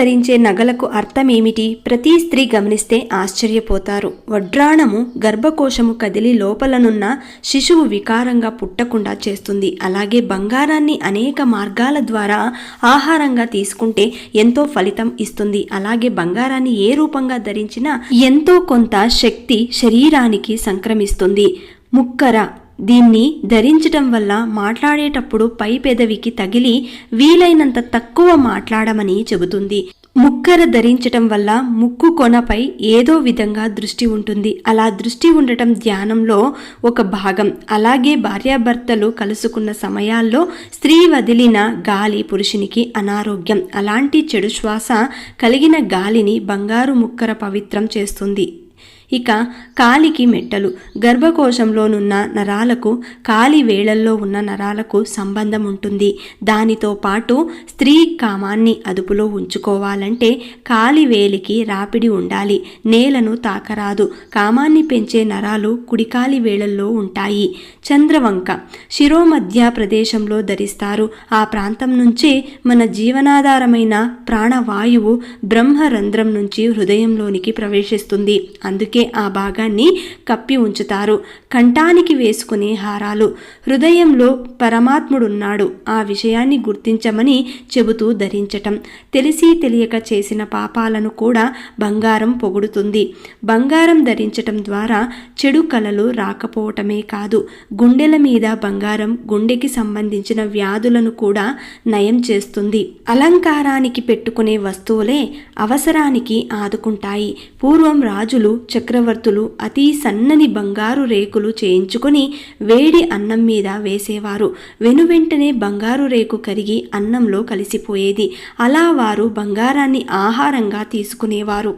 ధరించే నగలకు అర్థమేమిటి? ప్రతి స్త్రీ గమనిస్తే ఆశ్చర్యపోతారు. వడ్రాణము గర్భకోశము కదిలి లోపలనున్న శిశువు వికారంగా పుట్టకుండా చేస్తుంది. అలాగే బంగారాన్ని అనేక మార్గాల ద్వారా ఆహారంగా తీసుకుంటే ఎంతో ఫలితం ఇస్తుంది. అలాగే బంగారాన్ని ఏ రూపంగా ధరించినా ఎంతో కొంత శక్తి శరీరానికి సంక్రమిస్తుంది. ముక్కర దీన్ని ధరించటం వల్ల మాట్లాడేటప్పుడు పై పెదవికి తగిలి వీలైనంత తక్కువ మాట్లాడమని చెబుతుంది. ముక్కర ధరించటం వల్ల ముక్కు కొనపై ఏదో విధంగా దృష్టి ఉంటుంది. అలా దృష్టి ఉండటం ధ్యానంలో ఒక భాగం. అలాగే భార్యాభర్తలు కలుసుకున్న సమయాల్లో స్త్రీ వదిలిన గాలి పురుషునికి అనారోగ్యం. అలాంటి చెడు శ్వాస కలిగిన గాలిని బంగారు ముక్కర పవిత్రం చేస్తుంది. ఇక కాలికి మెట్టలు. గర్భకోశంలోనున్న నరాలకు కాలి వేళల్లో ఉన్న నరాలకు సంబంధం ఉంటుంది దానితో పాటు స్త్రీ కామాన్ని అదుపులో ఉంచుకోవాలంటే కాలి వేలికి రాపిడి ఉండాలి. నేలను తాకరాదు. కామాన్ని పెంచే నరాలు కుడికాలి వేళల్లో ఉంటాయి. చంద్రవంక. శిరోమధ్య ప్రదేశంలో ధరిస్తారు. ఆ ప్రాంతం నుంచే మన జీవనాధారమైన ప్రాణవాయువు బ్రహ్మరంధ్రం నుంచి హృదయంలోనికి ప్రవేశిస్తుంది. అందుకే ఆ భాగాన్ని కప్పి ఉంచుతారు. కంఠానికి వేసుకునే హారాలు. హృదయంలో పరమాత్ముడున్నాడు. ఆ విషయాన్ని గుర్తించమని చెబుతూ ధరించటం. తెలిసి తెలియక చేసిన పాపాలను కూడా బంగారం పొగుడుతుంది. బంగారం ధరించటం ద్వారా చెడు కలలు రాకపోవటమే కాదు గుండెల మీద బంగారం గుండెకి సంబంధించిన వ్యాధులను కూడా నయం చేస్తుంది. అలంకారానికి పెట్టుకునే వస్తువులే అవసరానికి ఆదుకుంటాయి. పూర్వం రాజులు చక్రవర్తులు అతి సన్నని బంగారు రేకులు చేయించుకొని వేడి అన్నం మీద వేసేవారు. వెనువెంటనే బంగారు రేకు కరిగి అన్నంలో కలిసిపోయేది. అలా వారు బంగారాన్ని ఆహారంగా తీసుకునేవారు.